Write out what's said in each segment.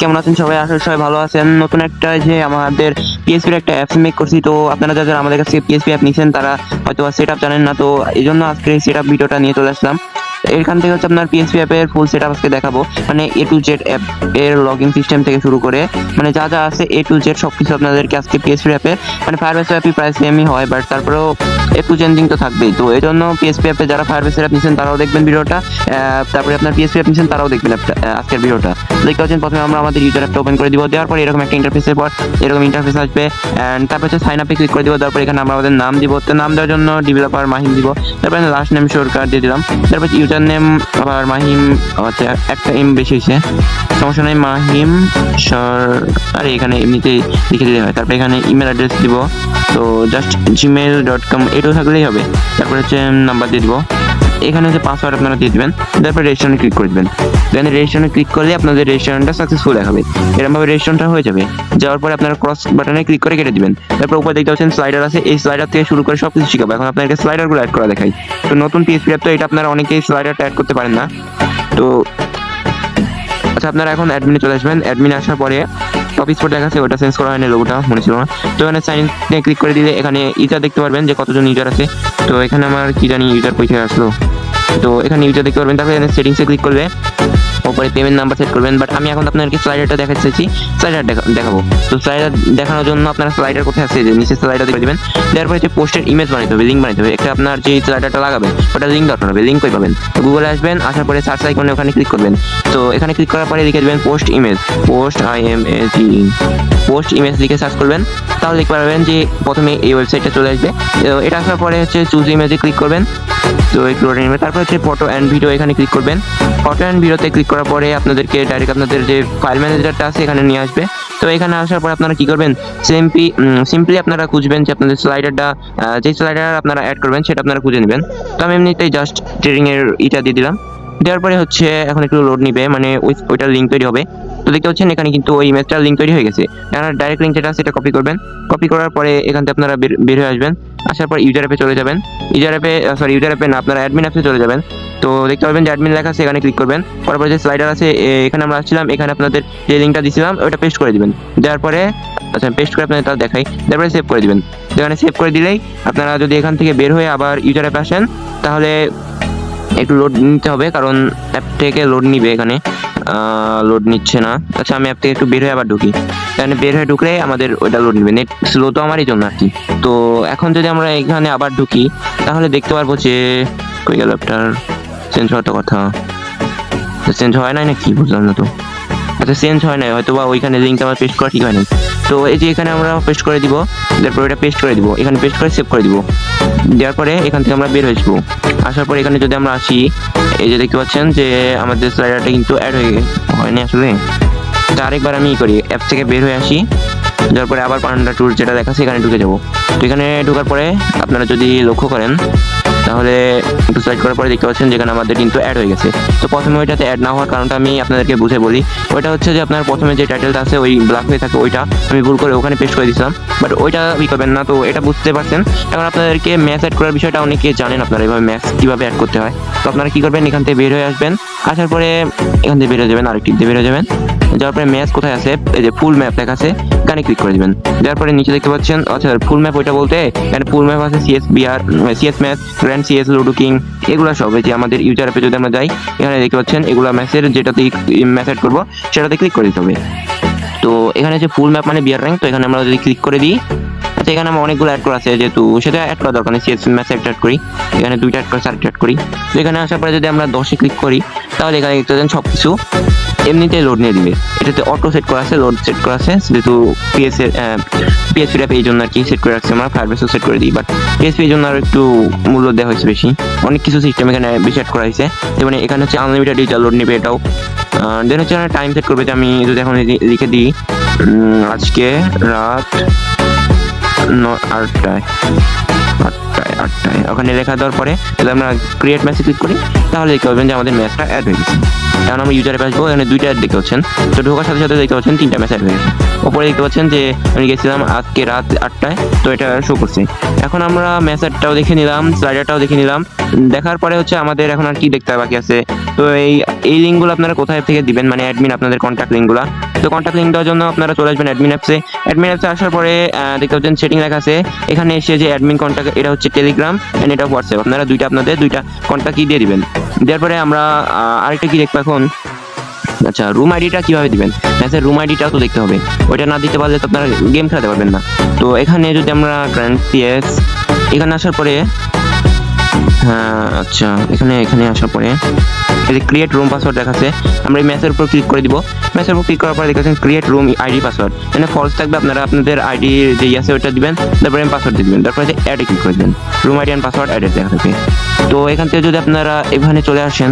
কেমন আছেন সবাই? আসলে সবাই ভালো আছেন। নতুন একটা যে আমাদের পিএসপির একটা অ্যাপস মেক করছি। তো আপনারা যারা আমাদের কাছে পিএসপি অ্যাপ নিছেন, তারা হয়তো সেট আপ জানেন না। তো এই জন্য আজকে সেট আপ ভিডিওটা নিয়ে চলে আসলাম। এখান থেকে হচ্ছে আপনার পিএসপি অ্যাপের ফুল সেট আপ আজকে দেখাবো। মানে এ টু জেড অ্যাপ এর লগইন সিস্টেম থেকে শুরু করে মানে যা যা আছে এ টু জেড সব কিছু আপনাদেরকে আজকে পিএসপি অ্যাপের মানে ফায়ারবেস অ্যাপই প্রায় সেমই হয় বাট তারপরেও একটু চেঞ্জিং তো থাকবেই। তো এই জন্য পিএসপি অ্যাপে যারা ফায়ারবেসের অ্যাপ নিচ্ছেন তারাও দেখবেন ভিডিওটা। তারপরে আপনার পিএসপি অ্যাপ নিচ্ছেন তারাও দেখবেন আজকের ভিডিওটা। দেখতে পাচ্ছেন, প্রথমে আমরা আমাদের ইউজার অ্যাপটা ওপেন করে দিব। দেওয়ার পর এরকম একটা ইন্টারফেসের পর এরকম ইন্টারফেস আসবে। অ্যান্ড তারপর হচ্ছে সাইন আপে ক্লিক করে দিব। তারপর এখানে আমরা আমাদের নাম দিব। তো নাম দেওয়ার জন্য ডেভেলপার মাহিম দিব। তারপর লাস্ট নেম সরকার দিয়ে দিলাম। তারপর ইউজার নেম আবার মাহিম একটা এম বেশি হয়েছে। সমস্যা নেই, মাহিম সর আরে এখানে এমনিতেই লিখে দিতে হয়। তারপর এখানে ইমেল অ্যাড্রেস দিব। তো জাস্ট জিমেল ডট কম এটাও থাকলেই হবে। তারপর হচ্ছে নাম্বার দিয়ে দিব। এখানে যে পাসওয়ার্ড আপনারা দিয়ে দিবেন, তারপর রেজিস্ট্রেশনে ক্লিক করে দিবেন। দেন রেজিস্ট্রেশনে ক্লিক করলে আপনাদের রেজিস্ট্রেশনটা সাকসেসফুল দেখাবে। এরকমভাবে রেজিস্ট্রেশনটা হয়ে যাবে। যাওয়ার পরে আপনারা ক্রস বাটনে ক্লিক করে কেটে দিবেন। তারপর উপরে দেখতে পাচ্ছেন স্লাইডার আছে, এই স্লাইডার থেকে শুরু করে সব কিছু শিখাবো। এখন আপনাকে স্লাইডারগুলো অ্যাড করা দেখাই। তো নতুন পিএসপি অ্যাপ তো এটা আপনারা অনেকেই স্লাইডারটা অ্যাড করতে পারেন না। তো আচ্ছা আপনারা এখন অ্যাডমিনে চলে আসবেন। অ্যাডমিনে আসার পরে টপ স্পট আছে ওটা চেঞ্জ করা হয়নি লোগোটা মনে ছিল না। তো এখানে সাইন ক্লিক করে দিলে এখানে ইউজার দেখতে পারবেন যে কতজন ইউজার আছে। তো এখানে আমার কি জানি ইউজার কই আসলো। তো এখানে ইউজার দেখতে পারবেন, তারপরে এখানে সেটিংসে ক্লিক করবে ওপরে পেমেন্ট নাম্বার সেট করবেন বাট আমি এখন আপনাদেরকে স্লাইডারটা দেখাচ্ছি স্লাইডার দেখাবো। তো স্লাইডার দেখানোর জন্য আপনারা স্লাইডার কোথায় আছে? যে নিচে স্লাইডার দেখে দেবেন। তারপরে হচ্ছে পোস্টের ইমেজ বানাতে হবে লিঙ্ক বানাতে হবে। একটা আপনার যে স্লাইডারটা লাগাবেন, ওটা লিঙ্ক দরকার হবে লিঙ্ক কই পাবেন? গুগলে আসবেন, আসার পরে সার্চ আইকনে ওখানে ক্লিক করবেন। তো এখানে ক্লিক করার পরে লিখে দেবেন post image post I M A G post image লিখে সার্চ করবেন, তাহলে দেখতে পারবেন যে প্রথমে এই ওয়েবসাইটটা চলে আসবে। তো এটা আসার পরে হচ্ছে চুজ ইমেজে ক্লিক করবেন, তো একটু লোডে নেবে তারপর হচ্ছে ফটো অ্যান্ড ভিডিও এখানে ক্লিক করবেন। ফটো অ্যান্ড ভিডিওতে ক্লিক করার পরে আপনাদেরকে ডাইরেক্ট আপনাদের যে ফাইল ম্যানেজারটা আছে এখানে নিয়ে আসবে। তো এখানে আসার পর আপনারা কি করবেন সিম্পলি সিম্পলি আপনারা খুঁজবেন যে আপনাদের স্লাইডারটা যে স্লাইডার আপনারা অ্যাড করবেন, সেটা আপনারা খুঁজে নেবেন। তো আমি এমনিতেই জাস্ট ট্রেডিং এর ইটা দিয়ে দিলাম। দেওয়ার পরে হচ্ছে এখন একটু লোড নিবে মানে ওই ওইটার লিঙ্ক তৈরি হবে। তো দেখতে পাচ্ছেন, এখানে কিন্তু ওই ইমেজটার লিঙ্ক তৈরি হয়ে গেছে। আপনারা ডাইরেক্ট লিঙ্ক যেটা আছে সেটা কপি করবেন। কপি করার পরে এখান থেকে আপনারা বের- হয়ে আসবেন। আসার পর ইউজার অ্যাপে চলে যাবেন। ইউজার অ্যাপে সরি ইউজার অ্যাপে না, আপনারা অ্যাডমিন অ্যাপে চলে যাবেন। তো দেখতে পাবেন যে অ্যাডমিন লেখা আছে, এখানে ক্লিক করবেন। তারপরে যে স্লাইডার আছে এখানে আমরা আসছিলাম, এখানে আপনাদের যে লিঙ্কটা দিয়েছিলাম ওটা পেস্ট করে দিবেন। দেওয়ার পরে আচ্ছা পেস্ট করে আপনাদের তাও দেখাই। তারপরে সেভ করে দিবেন। এখানে সেভ করে দিলেই আপনারা যদি এখান থেকে বের হয়ে আবার ইউজার অ্যাপে আসেন, তাহলে একটু লোড নিতে হবে, কারণ অ্যাপ থেকে লোড নিবে এখানে। লোড নিচ্ছে না। আচ্ছা আমি অ্যাপ থেকে একটু বের হয়ে আবার ঢুকি। এখানে বের হয়ে ঢুকলে আমাদের ওইটা লোড নিবে। নেট স্লো তো আমারই জন্য আর কি। তো এখন যদি আমরা এখানে আবার ঢুকি, তাহলে দেখতে পারব যে, কই গেল অ্যাপটার চেঞ্জ হওয়ার তো কথা। চেঞ্জ হয় নাই নাকি? বুঝলাম না তো। আচ্ছা চেঞ্জ হয় নাই হয়তো বা ওইখানে লিঙ্কটা আমার পেস্ট করা ঠিক হয় না তো এই যে এখানে আমরা পেস্ট করে দিব, তারপর এটা পেস্ট করে দিব, এখানে পেস্ট করে সেভ করে দিব। দেওয়ার পরে এখান থেকে আমরা বের হয়ে আসব। আসার পরে এখানে যদি আমরা আসি, এই যে দেখতে পাচ্ছেন যে আমাদের স্লাইডারটা কিন্তু অ্যাড হয়ে হয়নি আসলে। তো আরেকবার আমি করি অ্যাপ থেকে বের হয়ে আসি যাওয়ার পরে আবার পান্ডা ট্যুর যেটা দেখাচ্ছে, এখানে ঢুকে যাব। তো এখানে ঢোকার পরে আপনারা যদি লক্ষ্য করেন তাহলে একটু সার্চ করার পরে দেখতে পাচ্ছেন যেখানে আমাদের কিন্তু অ্যাড হয়ে গেছে। তো প্রথমে ওইটাতে অ্যাড না হওয়ার কারণটা আমি আপনাদেরকে বুঝে বলি। ওইটা হচ্ছে যে আপনার প্রথমে যে টাইটেলটা আছে, ওই ব্ল্যাক হয়ে থাকে ওইটা। আমি ভুল করে ওখানে পেস্ট করে দিয়েছিলাম। বাট ওইটা ই করবেন না, তো এটা বুঝতে পারছেন। এখন আপনাদেরকে ম্যাচ অ্যাড করার বিষয়টা অনেকে জানেন আপনারা এইভাবে ম্যাচ কীভাবে অ্যাড করতে হয়। তো আপনারা কী করবেন, এখান থেকে বের হয়ে আসবেন। আসার পরে এখান থেকে বের হয়ে যাবেন, আরেকটি দিয়ে বের হয়ে যাবেন। যাওয়ার পরে ম্যাচ কোথায় আছে, এই যে ফুল ম্যাপ লেখা আছে, এখানে ক্লিক করে দিবেন। যাওয়ার পরে নিচে দেখতে পাচ্ছেন আচ্ছা ফুল ম্যাপ ওইটা বলতে, এখানে ফুল ম্যাপ আছে CS BR CS match CS Ludo King এগুলো সব যে আমাদের ইউজার অ্যাপে যদি আমরা যাই, এখানে দেখতে পাচ্ছেন এগুলো ম্যাচের যেটাতে অ্যাড করব, সেটাতে ক্লিক করে দিতে হবে। তো এখানে যে ফুল ম্যাপ মানে বিয়ার র্যাঙ্ক তো এখানে আমরা যদি ক্লিক করে দিই আচ্ছা এখানে আমার অনেকগুলো অ্যাড করা আছে, যেহেতু সেটা অ্যাড করা দরকার নেই সিএস ম্যাচ একটা অ্যাড করি। এখানে দুইটা অ্যাড করে চারটা অ্যাড করি। তো এখানে আসার পরে যদি আমরা দশে ক্লিক করি, তাহলে এখানে দেখতে পাচ্ছেন সব কিছু এমনিতে লোড নিয়ে দিবে। এটাতে অটো সেট করা আছে লোড সেট করা আছে। যেহেতু পিএস এর পিএসপি অ্যাপ এই জন্য আর কি সেট করে রাখছি আমরা ফায়ারবেসও সেট করে দিই। বাট পিএসপি জন্য আর একটু মূল্য দেওয়া হয়েছে বেশি। অনেক কিছু সিস্টেম এখানে বেশি অ্যাড করা হয়েছে। যেমন এখানে হচ্ছে আনলিমিটেড ডিজিটাল লোড নেবে এটাও। দেন হচ্ছে টাইম সেট করবে। যে আমি যদি এখন লিখে দিই আজকে রাত আটটায় আটটায় আটটায়। ওখানে লেখা দেওয়ার পরে তাহলে আমরা ক্রিয়েট ম্যাচে ক্লিক করি। তাহলে দেখতে পাবেন যে আমাদের ম্যাচটা অ্যাড হয়ে গেছে কারণ আমরা ইউজারে আসব, এখানে দুইটা অ্যাড দেখতে পাচ্ছেন। তো ঢোকার সাথে সাথে দেখতে পাচ্ছেন তিনটা ম্যাচ অ্যাড হয়ে গেছে ওপরে দেখতে পাচ্ছেন যে আমি গেছিলাম আজকে রাত আটটায়, তো এটা শো করছে। এখন আমরা ম্যাচ দেখে নিলাম স্লাইডারটাও দেখে নিলাম। দেখার পরে হচ্ছে আমাদের এখন আর কি দেখতে বাকি আছে। তো এই এই লিঙ্কগুলো আপনারা কোথায় থেকে দিবেন? মানে অ্যাডমিন আপনাদের কন্ট্যাক্ট লিঙ্কগুলো তো কন্ট্যাক্ট লিঙ্ক দেওয়ার জন্য আপনারা চলে আসবেন অ্যাডমিন অ্যাপসে অ্যাডমিন অ্যাপসে আসার পরে দেখতে পাচ্ছেন সেটিং লেখা আছে। এখানে এসে যে অ্যাডমিন কন্ট্যাক্ট এটা হচ্ছে টেলিগ্রাম এন্ড এটা হোয়াটসঅ্যাপ আপনারা দুইটা আপনাদের দুইটা কন্ট্যাক্ট দিয়ে দিবেন। দেওয়ার পরে আমরা আরেকটা কি দেখব এখন? আচ্ছা রুম আইডিটা কীভাবে দিবেন? হ্যাঁ ম্যাচের রুম আইডিটাও তো দেখতে হবে। ওইটা না দিতে পারলে তো আপনারা গেম খেলাতে পারবেন না। তো এখানে যদি আমরা গ্র্যান্ড সিএস এখানে আসার পরে হ্যাঁ আচ্ছা এখানে এখানে আসার পরে যে ক্রিয়েট রুম পাসওয়ার্ড দেখাচ্ছে, আমরা এই ম্যাচের উপর ক্লিক করে দিব। ম্যাচের উপর ক্লিক করার পরে দেখাচ্ছেন ক্রিয়েট রুম আইডি পাসওয়ার্ড এখানে ফলস থাকবে, আপনারা আপনাদের আইডি যে আছে ওটা দিবেন, তারপরে পাসওয়ার্ড দিবেন। তারপরে অ্যাডে ক্লিক করে দিবেন। রুম আইডি অ্যান্ড পাসওয়ার্ড অ্যাডে দেখা থাকে তো এখান থেকে যদি আপনারা এখানে চলে আসেন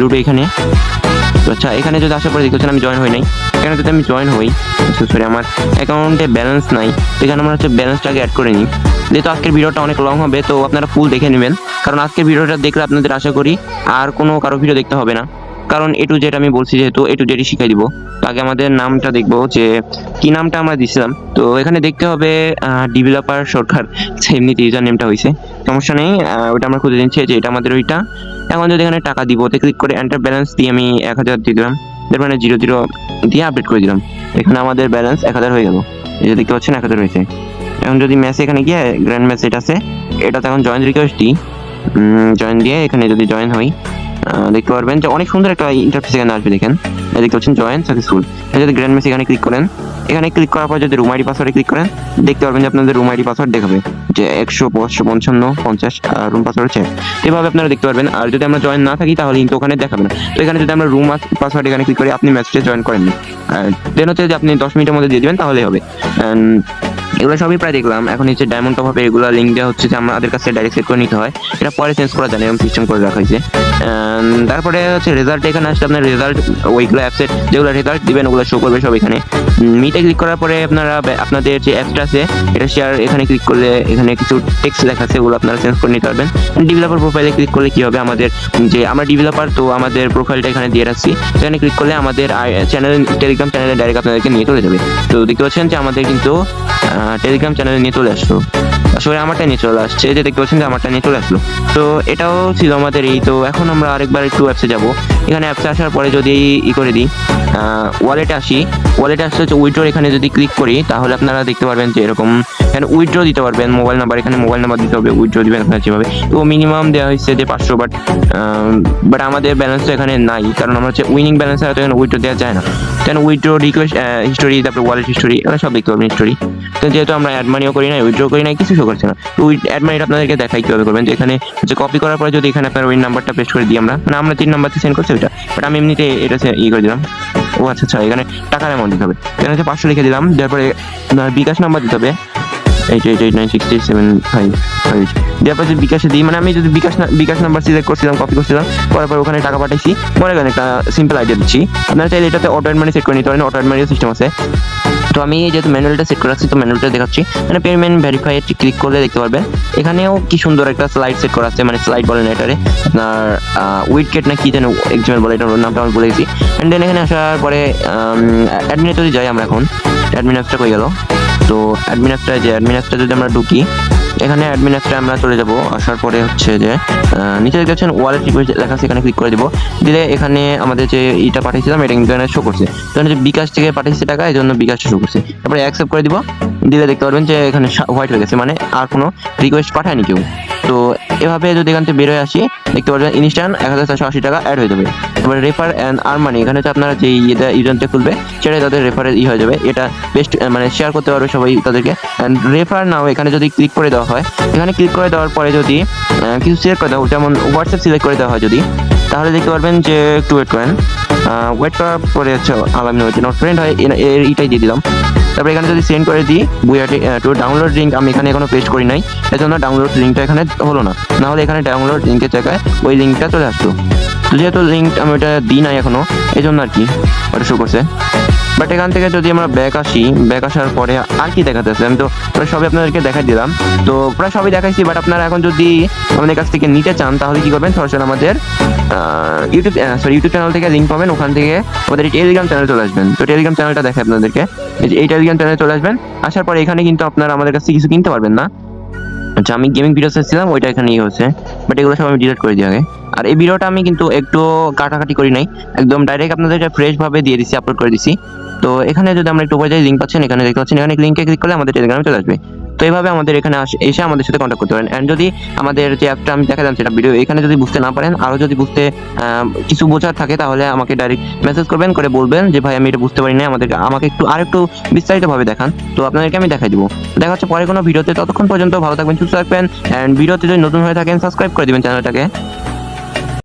লুডো এখানে তো আচ্ছা এখানে যদি আসার পরে দেখছেন আমি জয়েন হই নাই। এখানে যদি আমি জয়েন হই সরি আমার অ্যাকাউন্টে ব্যালেন্স নাই। তো এখানে আমরা হচ্ছে ব্যালেন্সটাকে অ্যাড করে নিই। যেহেতু আজকের ভিডিওটা অনেক লং হবে, তো আপনারা ফুল দেখে নেবেন। কারণ আজকের ভিডিওটা দেখলে আপনাদের আশা করি আর কোনো কারও ভিডিও দেখতে হবে না। কারণ এ টু জেড আমি বলছি যেহেতু এ টু জেডই শিখাই দিব। তো আগে আমাদের নামটা দেখব যে কি নামটা আমরা দিছিলাম। তো এখানে দেখতে হবে ডেভেলপার সরকার এমনিতে ইউজার নেমটা হয়েছে সমস্যা নেই ওটা আমরা খুঁজে নিচ্ছি যে এটা আমাদের ওইটা। এখন যদি এখানে টাকা দিব ওতে ক্লিক করে এন্টার ব্যালেন্স দিয়ে আমি এক হাজার দিয়ে দিলাম। মানে জিরো জিরো দিয়ে আপডেট করে দিলাম। এখানে আমাদের ব্যালেন্স এক হাজার হয়ে গেল। এই যে দেখতে পাচ্ছেন, এক হাজার হয়েছে। এখন যদি ম্যাচ এখানে গিয়ে গ্র্যান্ড ম্যাচ এটা আছে এটাতে এখন জয়েন রিকোয়েস্ট জয়েন দিয়ে এখানে যদি জয়েন হই দেখতে পারবেন যে অনেক সুন্দর একটা ইন্টারফেস এখানে আসবে দেখেন। দেখতে পাচ্ছেন জয়েন সাকসেসফুল যদি গ্র্যান্ড ম্যাচ এখানে ক্লিক করেন। এখানে ক্লিক করার পর যদি রুম আইডি পাসওয়ার্ডে ক্লিক করেন, দেখতে পারবেন যে আপনাদের রুম আইডি পাসওয়ার্ড দেখাবে যে একশো পাঁচশো পঞ্চান্ন পঞ্চাশ রুম পাসওয়ার্ড হচ্ছে। এভাবে আপনারা দেখতে পারবেন। আর যদি আমরা জয়েন না থাকি, তাহলে কিন্তু ওখানে দেখাবে না। তো এখানে যদি আমরা রুম পাসওয়ার্ড এখানে ক্লিক করি, আপনি ম্যাচটা জয়েন করেননি। দেন হচ্ছে যে আপনি দশ মিনিটের মধ্যে দিয়ে দিবেন, তাহলেই হবে। এগুলো সবই প্রায় দেখলাম। এখন হচ্ছে ডায়মন্ড টপ হবে এগুলো লিঙ্ক দেওয়া হচ্ছে যে আমাদের কাছে ডাইরেক্ট সেট করে নিতে হয়। এটা পরে চেঞ্জ করা যায় এরকম সিস্টেম করে রাখা হয়েছে। তারপরে হচ্ছে রেজাল্ট এখানে আসলে আপনার রেজাল্ট ওইগুলো অ্যাপসের যেগুলো রেজাল্ট দিবেন, ওগুলো শো করবে সব এখানে। মিটে ক্লিক করার পরে আপনারা, আপনাদের যে অ্যাপসটা আছে, এটা শেয়ার এখানে ক্লিক করলে এখানে কিছু টেক্সট লেখা আছে, ওগুলো আপনারা চেঞ্জ করে নিতে পারবেন। ডেভেলপার প্রোফাইলে ক্লিক করলে কি হবে? আমাদের যে, আমরা ডেভেলপার তো আমাদের প্রোফাইলটা এখানে দিয়ে রাখছি। এখানে ক্লিক করলে আমাদের চ্যানেল টেলিগ্রাম চ্যানেলে ডাইরেক্ট আপনাদেরকে নিয়ে চলে যাবে। তো দেখতে পাচ্ছেন যে আমাদের কিন্তু টেলিগ্রাম চ্যানেলে নিয়ে চলে আসলো। আসলে আমারটা নিয়ে চলে আসছে। এই যে দেখতে পাচ্ছেন যে আমারটা নিয়ে চলে আসলো। তো এটাও ছিল আমাদের এই, তো এখন আমরা আরেকবার একটু অ্যাপসে যাব। এখানে অ্যাপসে আসার পরে যদি ই করে দিই ওয়ালেটে আসি। ওয়ালেটে আসলে হচ্ছে উইড্রোর এখানে যদি ক্লিক করি, তাহলে আপনারা দেখতে পারবেন যে এরকম এখানে উইড্রো দিতে পারবেন। মোবাইল নাম্বার এখানে মোবাইল নাম্বার দিতে হবে উইড্রো দিবেন আপনারা যেভাবে। তো মিনিমাম দেওয়া হয়েছে যে পাঁচশো বাট বাট আমাদের ব্যালেন্স তো এখানে নাই। কারণ আমরা হচ্ছে উইনিং ব্যালেন্স আর তো এখানে উইড্রো দেওয়া যায় না। কেন উইড্রো রিকোয়েস্ট হিস্টোরি তারপরে ওয়ালেট হিস্টোরি এগুলো সব দেখতে পারবেন হিস্টোরি তো যেহেতু আমরা অ্যাড মানিও করি না উইড্রো করি না কিছু শো করছে না। তো অ্যাড মানিটা আপনাদেরকে দেখাই কীভাবে করবেন যে এখানে যে কপি করার পরে যদি এখানে আপনার ওই নাম্বারটা পেস্ট করে দিই আমরা মানে আমরা তিন নাম্বারতে সেন্ড করছি ওইটা। বাট আমি এমনিতে এটা সে- ই করে দিলাম। ও আচ্ছা আচ্ছা এখানে টাকার অ্যামাউন্ট দিতে হবে। এখানে হচ্ছে পাঁচশো লিখে দিলাম তারপরে বিকাশ নাম্বার দিতে হবে। Eight eight eight nine six seven five five দেওয়ার পর যদি বিকাশে দিই মানে আমি যদি বিকাশ বিকাশ নাম্বার সিলেক্ট করছিলাম কপি করছিলাম, করার পর ওখানে টাকা পাঠাইছি। মনে করেন একটা সিম্পল আইডিয়া দিচ্ছি। আপনারা চাইলে এটাতে অটো মানি সেট করে নিতে পারেন অটো মানি সিস্টেম আছে। তো আমি যেহেতু ম্যানুয়ালটা সেট করে রাখছি, তো ম্যানুয়ালটা দেখাচ্ছি। মানে পেমেন্ট ভেরিফাই ক্লিক করলে দেখতে পারবেন এখানেও কি সুন্দর একটা স্লাইড সেট করা আছে মানে স্লাইড বলেন এটারে। আপনার উইকেট না কি যেন এক্সাম্পল বলে, এটার নামটা আমি ভুলে গেছি। অ্যান্ড দেন এখানে আসার পরে অ্যাডমিনে যদি যাই আমরা এখন। অ্যাডমিন অ্যাপসটা হয়ে গেল? তো অ্যাডমিন যে অ্যাডমিন যদি আমরা ঢুকি, এখানে অ্যাডমিন অ্যাপসটা আমরা চলে যাব, আসার পরে হচ্ছে যে নিচে দেখতে পাচ্ছেন ওয়ালেট রিকোয়েস্ট লেখা আছে, এখানে ক্লিক করে দিব। দিলে এখানে আমাদের যে ইটা পাঠিয়েছিলাম, এটা কিন্তু এখানে শো করছে। তো এখানে যে বিকাশ থেকে পাঠিয়েছে টাকা, এই জন্য বিকাশ শো করছে। তারপরে অ্যাকসেপ্ট করে দিব। দিলে দেখতে পারবেন যে এখানে হোয়াইট হয়ে গেছে মানে আর কোনো রিকোয়েস্ট পাঠায়নি কেউ। তো এভাবে যদি এখান থেকে বের হয়ে আসি, দেখতে পারবেন ইনস্ট্যান্ট এক হাজার চারশো আশি টাকা অ্যাড হয়ে যাবে। তারপরে রেফার অ্যান্ড আর মানি এখানে হচ্ছে আপনারা যে ইয়েটা ইউজেন্টে খুলবে, সেটাই তাদের রেফারের ই হয়ে যাবে। এটা বেস্ট মানে শেয়ার করতে পারবে সবাই তাদেরকে। অ্যান্ড রেফার নাও এখানে যদি ক্লিক করে দেওয়া হয়, এখানে ক্লিক করে দেওয়ার পরে যদি কিছু সিলেক্ট করে দেওয়া, যেমন হোয়াটসঅ্যাপ সিলেক্ট করে দেওয়া হয় যদি, তাহলে দেখতে পারবেন যে একটু ওয়েট করেন। ওয়েট করার পরে হচ্ছে, আলাম হচ্ছে নোট ফ্রেন্ড হয়, এ- এর দিয়ে দিলাম। তারপরে এখানে যদি সেন্ড করে দিই, বুয়াটি টু ডাউনলোড লিঙ্ক আমি এখানে এখনও পেস্ট করি নাই, এজন্য ডাউনলোড লিঙ্কটা এখানে হলো না। না হলে এখানে ডাউনলোড লিঙ্কের জায়গায় ওই লিঙ্কটা চলে আসতো। তো যেহেতু লিঙ্ক আমি ওটা দিই নাই এখনও এই জন্য আর কি ওটা শো করছে। বাট এখান থেকে যদি আমরা ব্যাক আসি ব্যাক আসার পরে আর কি দেখাতেছে? আমি তো প্রায় সবই আপনাদেরকে দেখাই দিলাম। তো প্রায় সবই দেখাইছি বাট আপনারা এখন যদি আমাদের কাছ থেকে নিতে চান, তাহলে কি করবেন? সরাসরি আমাদের ইউটিউব সরি ইউটিউব চ্যানেল থেকে লিঙ্ক পাবেন। ওখান থেকে এই টেলিগ্রাম চ্যানেল চলে আসবেন। তো টেলিগ্রাম চ্যানেলটা দেখে আপনাদেরকে। এই টেলিগ্রাম চ্যানেলে চলে আসবেন। আসার পরে এখানে কিন্তু আপনারা আমাদের কাছে কিছু কিনতে পারবেন না। আচ্ছা আমি গেমিং ভিডিও ছিলাম ওইটা এখানে ইয়ে হচ্ছে। বাট এগুলো সব আমি ডিলিট করে দিই আগে। আর এই ভিডিওটা আমি কিন্তু একটু কাটাকাটি করি নাই। একদম ডাইরেক্ট আপনাদেরকে ফ্রেশ ভাবে দিয়ে দিছি আপলোড করে দিছি। তো এখানে যদি আমরা একটু উপরে যাই লিঙ্ক পাচ্ছেন, এখানে দেখতে পাচ্ছেন, এখানে লিঙ্কে ক্লিক করলে আমাদের টেলিগ্রামে চলে আসবে। তো এইভাবে আমাদের এখানে এসে আমাদের সাথে কন্ট্যাক্ট করতে পারেন। এন্ড যদি আমাদের যে অ্যাপটা আমি দেখালাম সেটা ভিডিও এখানে যদি বুঝতে না পারেন, আরও যদি বুঝতে কিছু বোঝার থাকে, তাহলে আমাকে ডাইরেক্ট মেসেজ করবেন, করে বলবেন যে, ভাই, আমি এটা বুঝতে পারি না আমাদেরকে, আমাকে একটু, আরেকটু বিস্তারিত ভাবে দেখান। তো আপনাদেরকে আমি দেখাই দিব। দেখা হচ্ছে পরে কোনো ভিডিওতে, ততক্ষণ পর্যন্ত ভালো থাকবেন, সুস্থ থাকবেন। এন্ড ভিডিওতে যদি নতুন হয়ে থাকেন সাবস্ক্রাইব করে দিবেন চ্যানেলটাকে।